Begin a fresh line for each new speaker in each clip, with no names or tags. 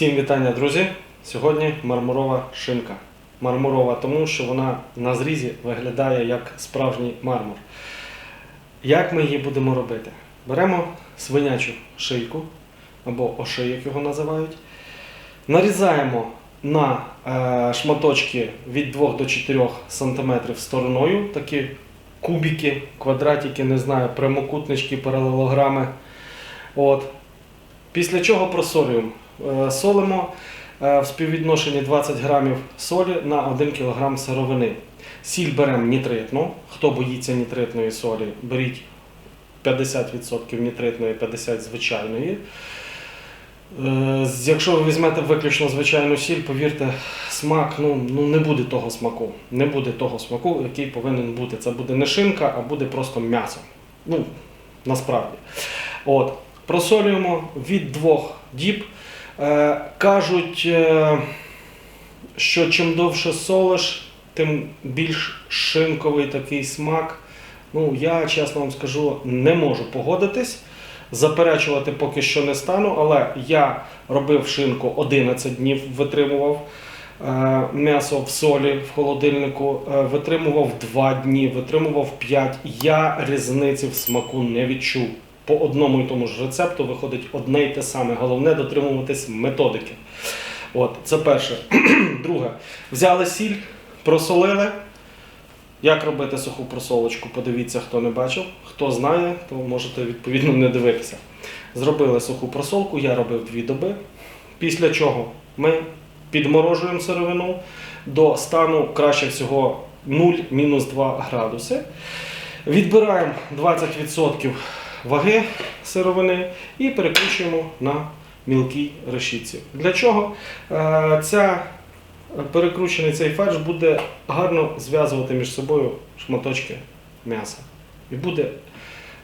Всім вітання, друзі! Сьогодні мармурова шинка. Мармурова тому, що вона на зрізі виглядає як справжній мармур. Як ми її будемо робити? Беремо свинячу шийку або ошийок його називають. Нарізаємо на е, шматочки від 2 до 4 см стороною, такі кубики, квадратики, не знаю, прямокутнички, паралелограми. От. Після чого просолюємо. Е, Солимо е, в співвідношенні 20 грамів солі на 1 кг сировини. Сіль беремо нітритну. Хто боїться нітритної солі, беріть 50% нітритної, 50% звичайної. Е, Якщо ви візьмете виключно звичайну сіль, повірте, смак ну, ну, не буде того смаку. Не буде того смаку, який повинен бути. Це буде не шинка, а буде просто м'ясо. Ну, насправді. От. Просолюємо від двох діб. Е, кажуть, е, що чим довше солиш, тим більш шинковий такий смак. Ну, я чесно вам скажу, не можу погодитись. Заперечувати поки що не стану, але я робив шинку 11 днів, витримував е, м'ясо в солі в холодильнику, витримував 2 дні, витримував 5. Я різниці в смаку не відчув. По одному і тому ж рецепту виходить одне й те саме. Головне дотримуватись методики. От, це перше. Друге, взяли сіль, просолили. Як робити суху просолочку? Подивіться, хто не бачив. Хто знає, то можете відповідно не дивитися. Зробили суху просолку, я робив дві доби. Після чого ми підморожуємо сировину до стану краще всього 0-2 градуси. Відбираємо 20% ваги сировини і перекручуємо на мілкій решітці. Для чого? Е, Ця перекручений цей фарш буде гарно зв'язувати між собою шматочки м'яса. І буде,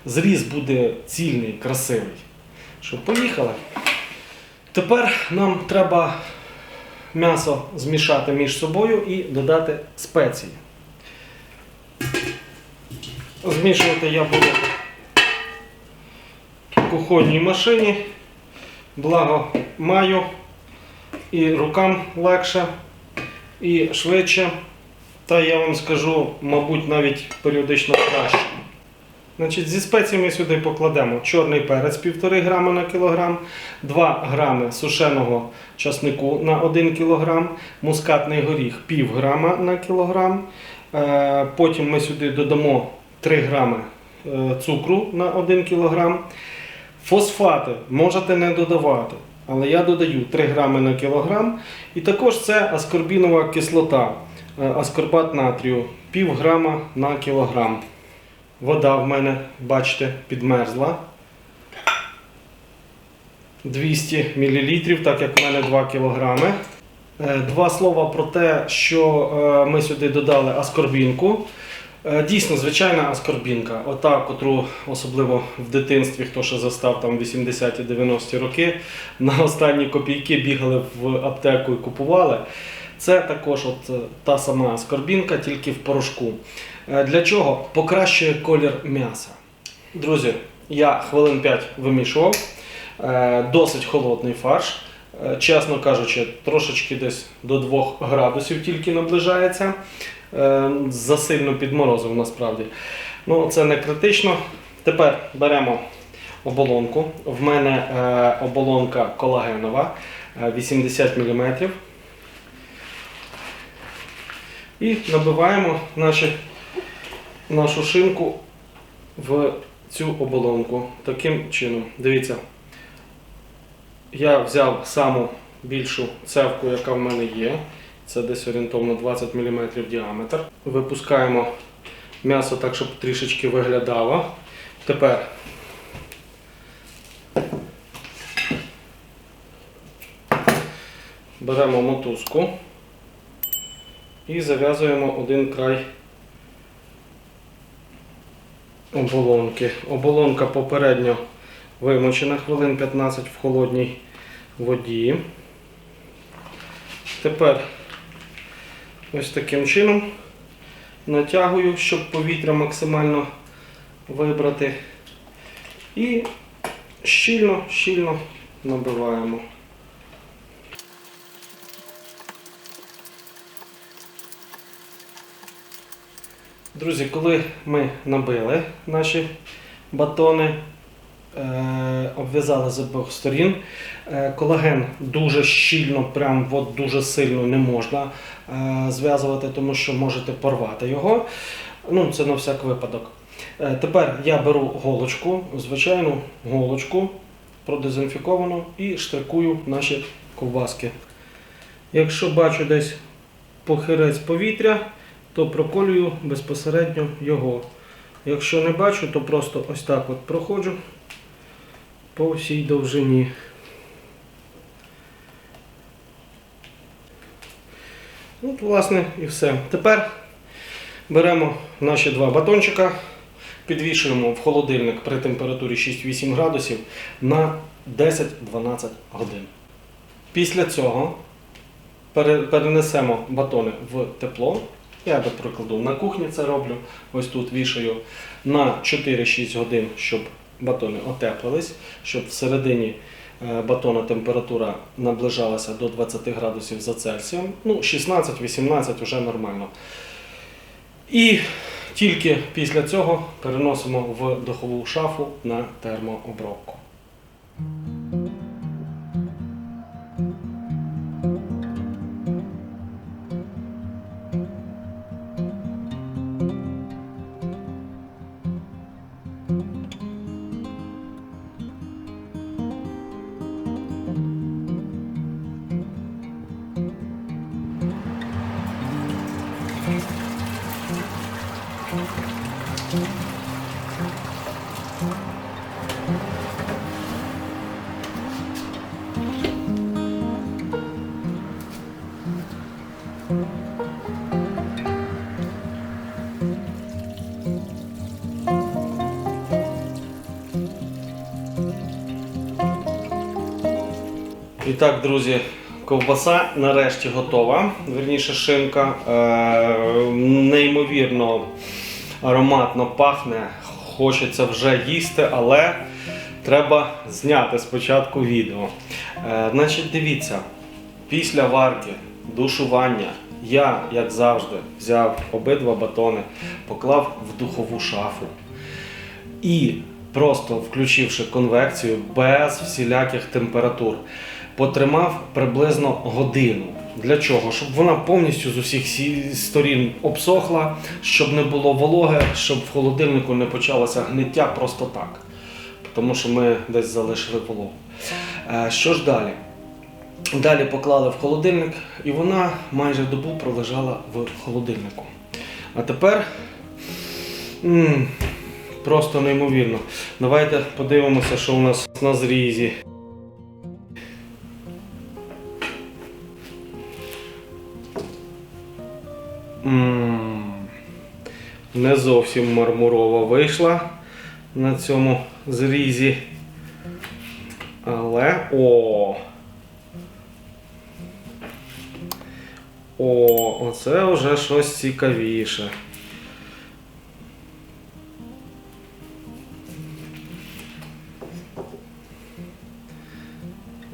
зріз буде цільний, красивий. Що, поїхали. Тепер нам треба м'ясо змішати між собою і додати спеції. Змішувати я буду кухонній машині. Благо маю і рукам легше, і швидше. Та я вам скажу, мабуть, навіть періодично краще. Значить, зі спеціями сюди покладемо чорний перець 1,5 грама на кілограм, 2 грами сушеного часнику на 1 кілограм, мускатний горіх пів грама на кілограм. Е, Потім ми сюди додамо 3 грами е, цукру на 1 кілограм. Фосфати можете не додавати, але я додаю 3 грами на кілограм. І також це аскорбінова кислота, е, аскорбат натрію, пів грама на кілограм. Вода в мене, бачите, підмерзла. 200 мл, так як в мене 2 кг. Два слова про те, що е, ми сюди додали аскорбінку. Е, Дійсно, звичайна аскорбінка, ота, котру особливо в дитинстві, хто ще застав там 80-ті 90-ті роки, на останні копійки бігали в аптеку і купували. Це також от е, та сама аскорбінка, тільки в порошку. Е, Для чого? Покращує колір м'яса. Друзі, я хвилин 5 вимішував. Досить холодний фарш. Чесно кажучи, трошечки десь до 2 градусів тільки наближається. Е, Засильно підморозив насправді. Ну, це не критично. Тепер беремо оболонку. В мене е, оболонка колагенова е, 80 мм. І набиваємо наші, нашу шинку в цю оболонку. Таким чином. Дивіться, я взяв саму більшу цевку, яка в мене є. Це десь орієнтовно 20 мм діаметр. Випускаємо м'ясо так, щоб трішечки виглядало. Тепер беремо мотузку і зав'язуємо один край оболонки. Оболонка попередньо вимочена хвилин 15 в холодній воді. Тепер Ось таким чином натягую, щоб повітря максимально вибрати. І щільно, щільно набиваємо. Друзі, коли ми набили наші батони, обв'язали з обох сторін, е, колаген дуже щільно, прям от дуже сильно не можна е, зв'язувати, тому що можете порвати його. Ну, це на всяк випадок. Е, Тепер я беру голочку, звичайну голочку, продезінфіковану, і штрикую наші ковбаски. Якщо бачу десь похирець повітря, то проколюю безпосередньо його. Якщо не бачу, то просто ось так от проходжу по всій довжині. От, власне, і все. Тепер беремо наші два батончика, підвішуємо в холодильник при температурі 6-8 градусів на 10-12 годин. Після цього перенесемо батони в тепло. Я, до прикладу, на кухні це роблю. Ось тут вішаю на 4-6 годин, щоб батони отеплились, щоб всередині е, батона температура наближалася до 20 градусів за Цельсієм. Ну, 16-18 вже нормально. І тільки після цього переносимо в духову шафу на термообробку. І так, друзі, ковбаса нарешті готова. Верніше шинка. Е, неймовірно ароматно пахне. Хочеться вже їсти, але треба зняти спочатку відео. Е, значить, дивіться, після варки, душування, я, як завжди, взяв обидва батони, поклав в духову шафу. І просто включивши конвекцію без всіляких температур, потримав приблизно годину. Для чого? Щоб вона повністю з усіх сторін обсохла, щоб не було вологи, щоб в холодильнику не почалося гниття просто так. Тому що ми десь залишили вологу. Е, Що ж далі? Далі поклали в холодильник, і вона майже добу пролежала в холодильнику. А тепер м, просто неймовірно. Давайте подивимося, що у нас на зрізі. М, Не зовсім мармурова вийшла на цьому зрізі. Але о. О, оце вже щось цікавіше.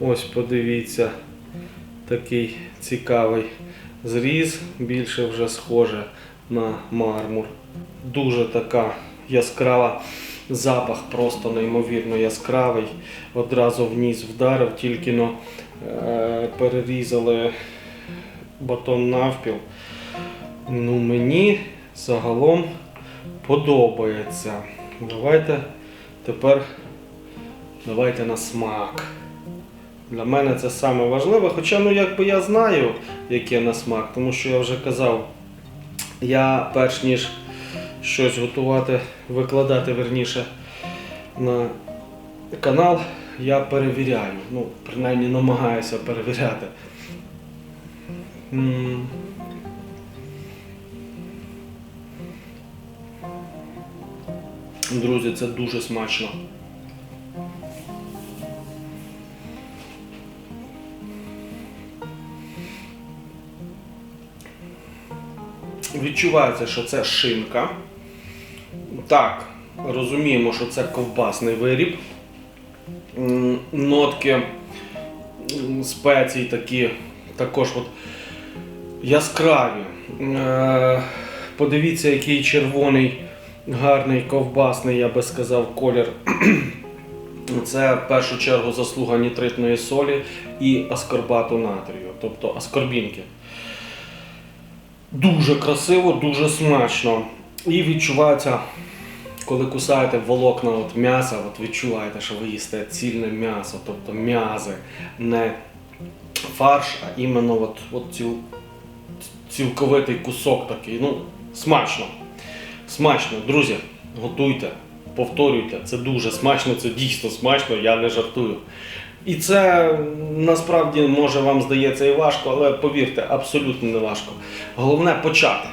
Ось подивіться, такий цікавий зріз, більше вже схоже на мармур. Дуже така яскрава, запах просто неймовірно яскравий. Одразу в ніс вдарив, тільки но е, перерізали батон навпіл. Ну, мені загалом подобається. Давайте тепер давайте на смак. Для мене це саме важливе, хоча ну якби я знаю, яке на смак, тому що я вже казав, я перш ніж щось готувати, викладати верніше на канал, я перевіряю. Ну, принаймні намагаюся перевіряти. Друзі, це дуже смачно. Відчувається, що це шинка. Так, розуміємо, що це ковбасний виріб. Нотки спецій такі також от яскраві. Е, Подивіться, який червоний, гарний, ковбасний, я би сказав, колір. Це в першу чергу заслуга нітритної солі і аскорбату натрію, тобто аскорбінки. Дуже красиво, дуже смачно. І відчувається, коли кусаєте волокна от м'яса, от відчуваєте, що ви їсте цільне м'ясо, тобто м'язи, не фарш, а іменно от, от ціл, цілковитий кусок такий. Ну, смачно. Смачно, друзі, готуйте, повторюйте, це дуже смачно, це дійсно смачно, я не жартую. І це насправді може вам здається і важко, але повірте, абсолютно не важко. Головне почати.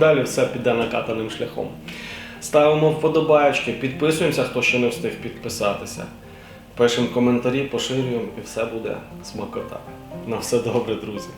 Далі все піде накатаним шляхом. Ставимо вподобаєчки, підписуємося, хто ще не встиг підписатися. Пишемо коментарі, поширюємо і все буде смакота. На все добре, друзі.